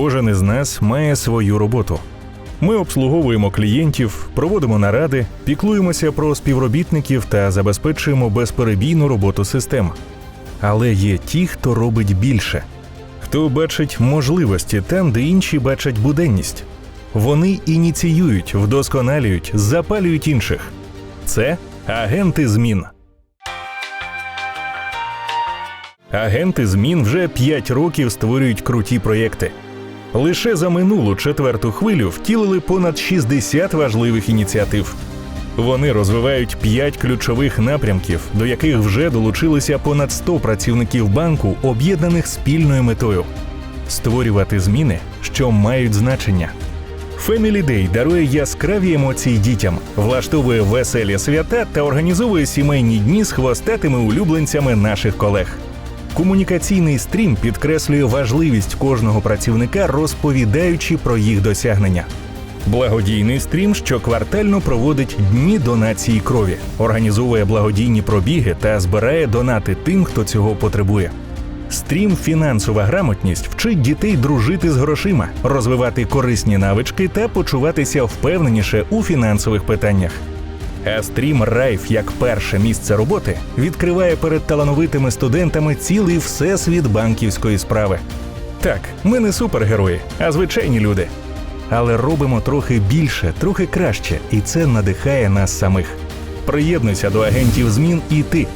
Кожен із нас має свою роботу. Ми обслуговуємо клієнтів, проводимо наради, піклуємося про співробітників та забезпечуємо безперебійну роботу систем. Але є ті, хто робить більше, хто бачить можливості там, де інші бачать буденність. Вони ініціюють, вдосконалюють, запалюють інших. Це агенти змін. Агенти змін вже 5 років створюють круті проєкти. Лише за минулу четверту хвилю втілили понад 60 важливих ініціатив. Вони розвивають 5 ключових напрямків, до яких вже долучилися понад 100 працівників банку, об'єднаних спільною метою створювати зміни, що мають значення. Family Day дарує яскраві емоції дітям, влаштовує веселі свята та організовує сімейні дні з хвостатими улюбленцями наших колег. Комунікаційний стрім підкреслює важливість кожного працівника, розповідаючи про їх досягнення. Благодійний стрім щоквартально проводить дні донації крові, організовує благодійні пробіги та збирає донати тим, хто цього потребує. Стрім Фінансова грамотність вчить дітей дружити з грошима, розвивати корисні навички та почуватися впевненіше у фінансових питаннях. А стрім Райф як перше місце роботи відкриває перед талановитими студентами цілий всесвіт банківської справи. Так, ми не супергерої, а звичайні люди. Але робимо трохи більше, трохи краще, і це надихає нас самих. Приєднуйся до агентів змін і ти